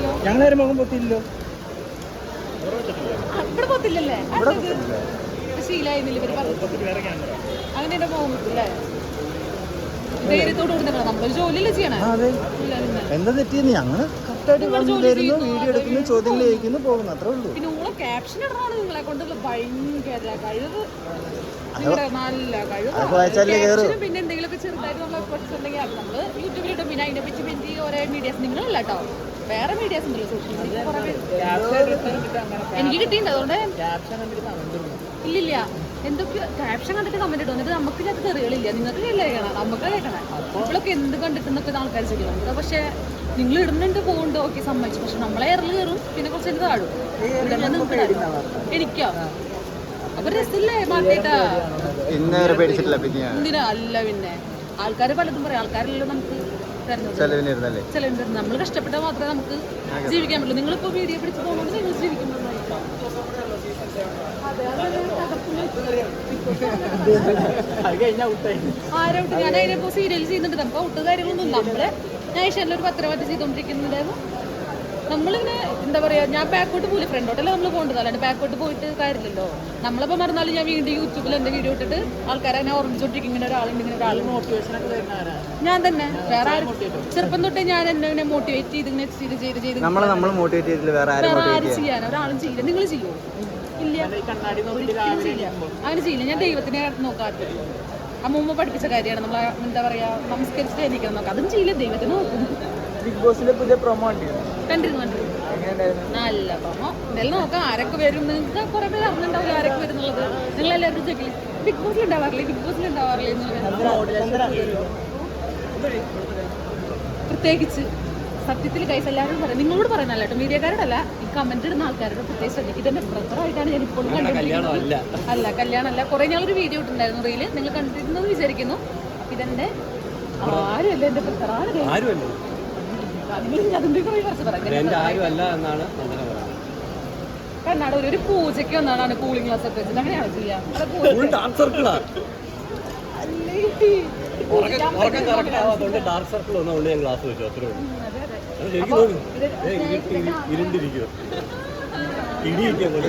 പൊത്തില്ലല്ലോ ഞങ്ങളാരും മുഖം പൊത്തിയില്ലല്ലോ. ഇവിടെ പൊത്തില്ലല്ലേ. ശീലായിരുന്നില്ല ഇവർ അങ്ങനെ എന്റെ മുഖം പൊത്തില്ലേ? ധൈര്യത്തോട് കൂടി നമ്മളൊരു ജോലിയല്ലേ ചെയ്യണേ? അതെ. എന്താ തെറ്റിയെന്ന് ഞങ്ങൾ കറക്റ്റായിട്ട് വരുന്നു വീഡിയോ എടുക്കുന്നു ചോദ്യങ്ങൾ ചോദിക്കുന്നു പോകുന്നു. അത്രേ ഉള്ളൂ. പിന്നെ ഊളെ ക്യാപ്ഷൻ ഇടണമാണ് നിങ്ങളെ കൊണ്ടുള്ള ഭയങ്കര കഴിവ്. പിന്നെ എന്തെങ്കിലുമൊക്കെ ചെറുതായിട്ട് നമ്മൾ പഠിച്ചിട്ടുണ്ടെങ്കിൽ അത് നമ്മൾ യൂട്യൂബിലിട്ടും പിന്നെ അതിനെ പറ്റി പിന്നെ ഓരോ മീഡിയാസ് നിങ്ങളല്ല കേട്ടോ വേറെ മീഡിയാസ് ഉണ്ടല്ലോ സോഷ്യൽ മീഡിയ എനിക്ക് കിട്ടിയിട്ടുണ്ട് അതുകൊണ്ട് ഇല്ലില്ല. എന്തൊക്കെ ക്യാപ്ഷൻ കണ്ടിട്ട് കമന്റ് ഇട്ടു എന്നിട്ട് നമുക്ക് ഇതിനകത്ത് തെറികളില്ല. നിങ്ങൾക്ക് കേൾക്കണം? നമുക്ക് കേൾക്കണം. നമ്മളൊക്കെ എന്ത് കണ്ടിട്ടെന്നൊക്കെ ആൾക്കാർ ചെയ്യണം എന്താ പക്ഷേ നിങ്ങൾ ഇടുന്നുണ്ട് പോകുന്നുണ്ട് ഓക്കെ സമ്മതിച്ചു. പക്ഷെ നമ്മളെ എറിൽ കയറും പിന്നെ കുറച്ച് എനിക്ക് താഴും. എനിക്കോ? അപ്പൊ രസമില്ലേ മാറ്റേട്ടാ എന്തിനാ? അല്ല പിന്നെ. ആൾക്കാർ പലതും പറയാം. ആൾക്കാരെല്ലാം നമുക്ക്. ചെലവിനിരുന്നല്ലേ? നമ്മൾ കഷ്ടപ്പെട്ടാൽ മാത്രമേ നമുക്ക് ജീവിക്കാൻ പറ്റുള്ളൂ നിങ്ങളിപ്പോ വീഡിയോ പിടിച്ച് പോകുന്നത് നിങ്ങൾ അതൊരു ആരൗട്ട് ഞാൻ അതിനെ സീരിയൽ ചെയ്യുന്നുണ്ട്. നമുക്ക് ഔട്ട് കാര്യങ്ങളൊന്നും നമ്മൾ ഞാൻ ഏഷ്യാനിൽ ഒരു പത്രമായിട്ട് ചെയ്തോണ്ടിരിക്കുന്നുണ്ടായിരുന്നു നമ്മളിങ്ങനെ എന്താ പറയാ ഞാൻ ബാക്കോട്ട് പോയി ഫ്രണ്ടോട്ടല്ലേ നമ്മൾ പോകേണ്ടത്? അല്ലാണ്ട് ബാക്കോട്ട് പോയിട്ട് കാര്യമില്ലല്ലോ. നമ്മളിപ്പോ മറന്നാലും ഞാൻ വീണ്ടും യൂട്യൂബിൽ എന്റെ വീഡിയോ ഇട്ടിട്ട് ആൾക്കാരെ അങ്ങനെ ഓർമ്മിച്ചോട്ടിരിക്കും ഇങ്ങനെ ഒരാളുണ്ട് ഇങ്ങനെ ഒരാൾ മോട്ടിവേഷൻ ഒക്കെ ഞാൻ തന്നെ. വേറെ ആരും ചെറുപ്പം തൊട്ടേ ഞാൻ എന്നെ മോട്ടിവേറ്റ് ചെയ്ത് ഇങ്ങനെ ചെയ്ത് ചെയ്ത് ചെയ്ത് നമ്മളെ നമ്മൾ മോട്ടിവേറ്റ് ചെയ്തില്ല വേറെ ആരും മോട്ടിവേറ്റ് ചെയ്യാൻ. ഒരാളും ചെയ്യില്ല. നിങ്ങൾ ചെയ്യുമോ ഇല്ല. അങ്ങനെ ചെയ്യില്ല. ഞാൻ ദൈവത്തിനെ നോക്കാറില്ല അമ്മൂമ്മ പഠിപ്പിച്ച കാര്യമാണ്. നമ്മൾ എന്താ പറയാ നമസ്കരിച്ചിട്ട് എനിക്കണം നോക്കാം അതും ചെയ്യില്ല. ദൈവത്തിന് നോക്കും. ബിഗ് ബോസിലെ പുതിയ പ്രൊമോ കണ്ടിരുന്നു? കണ്ടിരുന്നു നല്ല പ്രൊമോ എന്തായാലും നോക്കാം ആരൊക്കെ വരും. നിങ്ങൾക്ക് കുറെ പേര് അറിഞ്ഞിട്ടുണ്ടാവില്ല ആരൊക്കെ വരുന്നുള്ളത് നിങ്ങൾ എല്ലാവരും ചെക്കില്ല ബിഗ് ബോസിൽ ഉണ്ടാവാറില്ലേ? ബിഗ് ബോസിൽ ഉണ്ടാവാറില്ലേ എന്നുള്ളത് പ്രത്യേകിച്ച്. സത്യത്തിൽ കൈസ് എല്ലാവരും പറയാം നിങ്ങളോട് പറയുന്നല്ല കേട്ടോ. മീഡിയക്കാരോടല്ല. ഈ കമന്റ് ഇടുന്ന ആൾക്കാരോട് പ്രത്യേകിച്ച് ശ്രദ്ധിക്കും. ഇതെന്റെ ബ്രദറായിട്ടാണ് ഞാൻ ഇപ്പോഴും കണ്ടിരിക്കുന്നത് അല്ല കല്യാണമല്ല. കുറെ ഞാനൊരു വീഡിയോ ഇട്ടുണ്ടായിരുന്നു റീൽ നിങ്ങൾ കണ്ടിരുന്നത് വിചാരിക്കുന്നു. ഇതെന്റെ ആരും അല്ല എന്റെ ബ്രദർ എന്നാണ് കണ്ണാട് ഒരു പൂജയ്ക്ക് ഒന്നാണ് കൂളിംഗ് ഗ്ലാസ് ഒക്കെ വെച്ചിട്ട് അങ്ങനെയാണ് ചെയ്യാം? അത്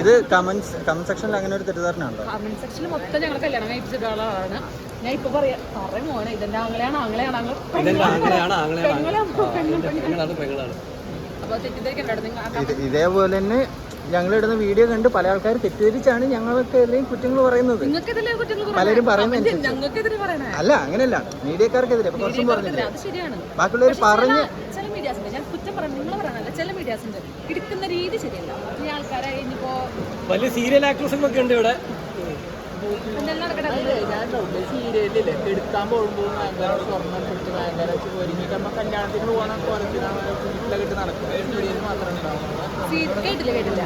ഇത് കമന്റ്സ് കമന്റ് സെക്ഷനിൽ അങ്ങനെ ഒരു തെറ്റിദ്ധാരണ ഉണ്ടോ? കമന്റ് സെക്ഷനിൽ മൊത്തം ഞങ്ങൾ കല്യാണം കഴിപ്പിച്ചിട്ട് ആളാണ്. ഞാൻ ഇപ്പൊ പറയാ പറയ മോനെ ഇതെന്റെ ആങ്ങളെയാണ് ആങ്ങളെയാണ് പെങ്ങളാണ് അപ്പൊ തെറ്റിദ്ധരിക്കണ്ടോ നിങ്ങൾ ഇതേപോലെ തന്നെ ഞങ്ങൾ ഇടുന്ന വീഡിയോ കണ്ട് പല ആൾക്കാർ തെറ്റിദ്ധരിച്ചാണ് ഞങ്ങൾക്ക് എല്ലാം കുറ്റങ്ങൾ പറയുന്നത്. പലരും പറയുന്നത് അല്ല അങ്ങനെയല്ല. മീഡിയക്കാർക്കെതിരെ. കുറച്ചും പറഞ്ഞില്ലേ? അത് ശരിയാണ്. ബാക്കിയുള്ളവർ നിങ്ങൾ പറഞ്ഞ് ചില- മീഡിയാസ് ഉണ്ട്. എടുക്കുന്ന രീതി ശരിയല്ല. ഈ ആൾക്കാരെ ഇനിയിപ്പോ വലിയ സീരിയൽ ആക്ട്രസും ഒക്കെ ഉണ്ട് ഇവിടെ. എന്തെല്ലാം നടക്കട്ടെ? സീരിയലില്ലേ എടുക്കാൻ പോകുമ്പോൾ ഭയങ്കര സ്വർണം കൊടുത്ത് ഭയങ്കര നമ്മൾ കല്യാണത്തിന് വീട്ടിലൊക്കെ മാത്രമേ കേട്ടില്ല കേട്ടില്ല.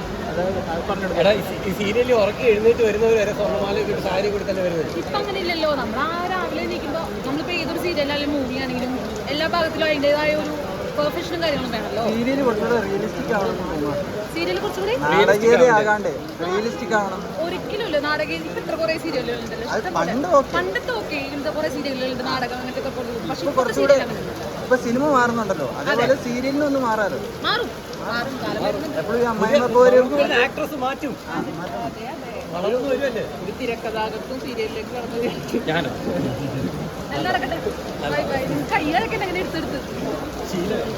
സീരിയലിൽ ഉറക്കി എഴുന്നേറ്റ് വരുന്നവർ വരെ സ്വർണമാല സാരി കൂടി തന്നെ വരുന്നത്. ഇപ്പൊ അങ്ങനെ ഇല്ലല്ലോ നമ്മൾ ആ രാവിലെ എണീക്കുമ്പോ നമ്മളിപ്പോ ഏതൊരു സീരിയൽ അല്ലെങ്കിൽ മൂവി ആണെങ്കിലും എല്ലാ ഭാഗത്തിലും അതിന്റെതായ ഒരു പെർഫെക്ഷനും കാര്യങ്ങളും വേണമല്ലോ? സീരിയൽ കുറച്ചുകൂടെ റിയലിസ്റ്റിക് ആവണം സീരിയൽ കുറച്ചുകൂടി നാടകീയത ആകാണ്ട് റിയലിസ്റ്റിക് ആവണം. ഒരിക്കലും ഇല്ല നാടകം ഇപ്പൊ ഇത്ര കുറെ ഓക്കെ പണ്ടത്തെ ഓക്കെ ഇങ്ങനത്തെ കുറെ സീരിയലുകളുണ്ട് നാടകം അങ്ങനത്തെ ഒക്കെ പക്ഷെ കുറച്ചുകൂടെ ഇപ്പൊ സിനിമ മാറുന്നുണ്ടല്ലോ. അതേപോലെ സീരിയലിനും ഒന്ന് മാറാറ് മാറും. മാറും. എപ്പോഴും അമ്മായിമ്മ പോരും ആക്ട്രസ് മാറ്റും. അതെ അതെ. വളർന്നു വരുമല്ലേ? ഒരു തിരക്കഥാകത്തും സീരിയലിലേക്ക് കടന്നു ഞാനോ? കൈകളൊക്കെ എങ്ങനെ എടുത്തെടുത്ത് ശീലം.